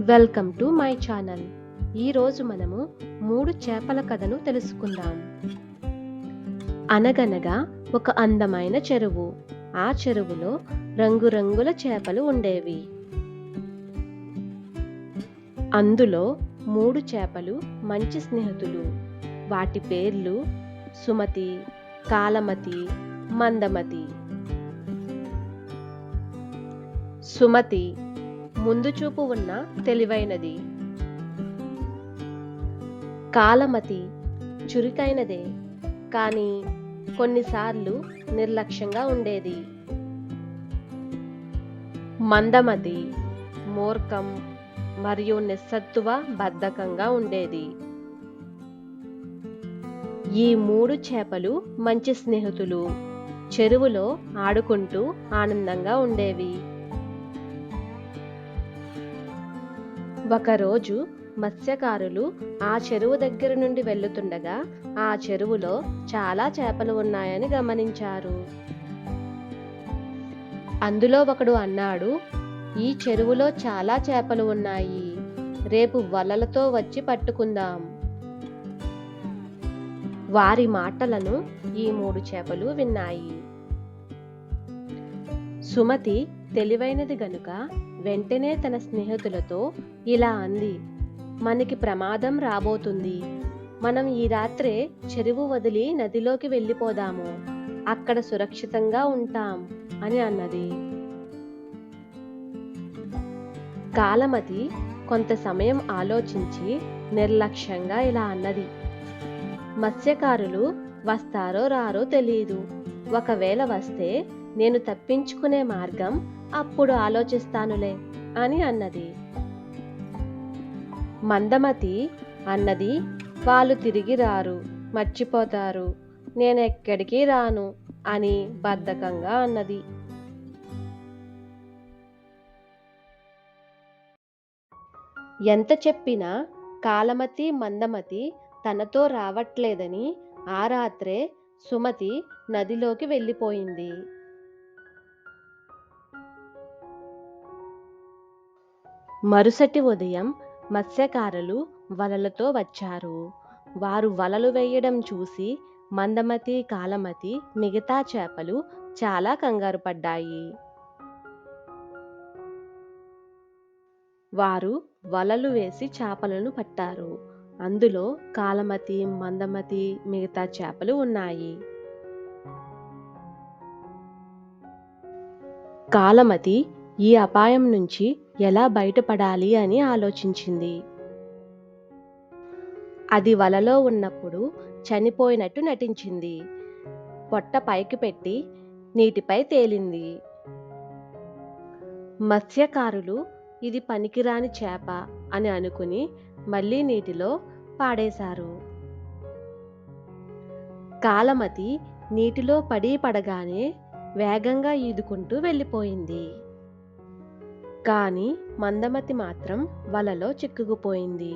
Welcome to my channel. ఈరోజు మనము మూడు చేపల కథను తెలుసుకుందాం. అనగనగా ఒక అందమైన చెరువు. ఆ చెరువులో రంగురంగుల చేపలు ఉండేవి. అందులో మూడు చేపలు మంచి స్నేహితులు. వాటి పేర్లు సుమతి కాలమతి మందమతి. సుమతి ముందు చూపు ఉన్న తెలివైనది. కాలమతి చురుకైనదే కానీ కొన్నిసార్లు నిర్లక్ష్యంగా ఉండేది. మందమతి మూర్ఖం మరియు నిస్సత్తువ బద్ధకంగా ఉండేది. ఈ మూడు చేపలు మంచి స్నేహితులు చెరువులో ఆడుకుంటూ ఆనందంగా ఉండేవి. ఒకరోజు మత్స్యకారులు ఆ చెరువు దగ్గర నుండి వెళ్ళుతుండగా ఆ చెరువులో చాలా చేపలు ఉన్నాయని గమనించారు. అందులో ఒకడు అన్నాడు ఈ చెరువులో చాలా చేపలు ఉన్నాయి. రేపు వలలతో వచ్చి పట్టుకుందాం. వారి మాటలను ఈ మూడు చేపలు విన్నాయి. సుమతి తెలివైనది గనుక వెంటనే తన స్నేహితులతో ఇలా అంది మనకి ప్రమాదం రాబోతుంది. మనం ఈ రాత్రే చెరువు వదిలి నదిలోకి వెళ్ళిపోదాము. అక్కడ సురక్షితంగా ఉంటాం అని అన్నది. కాలమతి కొంత సమయం ఆలోచించి నిర్లక్ష్యంగా ఇలా అన్నది మత్స్యకారులు వస్తారో రారో తెలియదు ఒకవేళ వస్తే నేను తప్పించుకునే మార్గం అప్పుడు ఆలోచిస్తానులే అని అన్నది. మందమతి అన్నది వాళ్ళు తిరిగి రారు మర్చిపోతారు నేను ఎక్కడికి రాను అని బద్ధకంగా అన్నది. ఎంత చెప్పినా కాలమతి మందమతి తనతో రావట్లేదని ఆ రాత్రే సుమతి నదిలోకి వెళ్ళిపోయింది. మరుసటి ఉదయం మత్స్యకారులు వలలతో వచ్చారు. వారు వలలు వేయడం చూసి మందమతి కాలమతి మిగతా చేపలు చాలా కంగారు పడ్డాయి. వారు వలలు వేసి చేపలను పట్టారు. అందులో కాలమతి మందమతి మిగతా చేపలు ఉన్నాయి. కాలమతి ఈ అపాయం నుంచి ఎలా బయటపడాలి అని ఆలోచించింది. అది వలలో ఉన్నప్పుడు చనిపోయినట్టు నటించింది. పొట్ట పైకి పెట్టి నీటిపై తేలింది. మత్స్యకారులు ఇది పనికిరాని చేప అని అనుకుని మళ్ళీ నీటిలో పాడేశారు. కాలమతి నీటిలో పడి పడగానే వేగంగా ఈదుకుంటూ వెళ్ళిపోయింది. కానీ మందమతి మాత్రం వలలో చిక్కుకుపోయింది.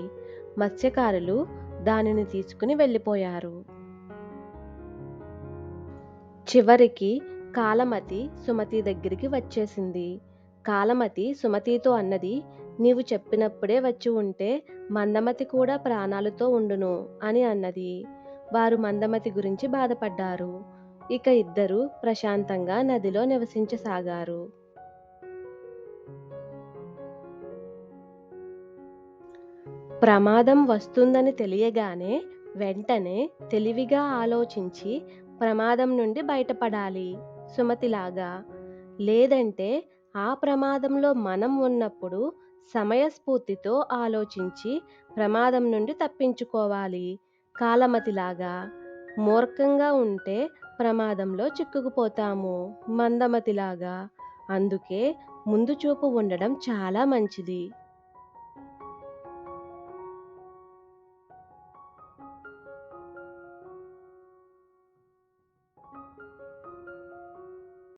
మత్స్యకారులు దానిని తీసుకుని వెళ్ళిపోయారు. చివరికి కాలమతి సుమతి దగ్గరికి వచ్చేసింది. కాలమతి సుమతితో అన్నది నీవు చెప్పినప్పుడే వచ్చి ఉంటే మందమతి కూడా ప్రాణాలతో ఉండును అని అన్నది. వారు మందమతి గురించి బాధపడ్డారు. ఇక ఇద్దరు ప్రశాంతంగా నదిలో నివసించసాగారు. ప్రమాదం వస్తుందని తెలియగానే వెంటనే తెలివిగా ఆలోచించి ప్రమాదం నుండి బయటపడాలి. సుమతిలాగా లేదంటే ఆ ప్రమాదంలో మనం ఉన్నప్పుడు సమయస్ఫూర్తితో ఆలోచించి ప్రమాదం నుండి తప్పించుకోవాలి. కాలమతిలాగా మూర్ఖంగా ఉంటే ప్రమాదంలో చిక్కుకుపోతాము. మందమతిలాగా అందుకే ముందు చూపు ఉండడం చాలా మంచిది.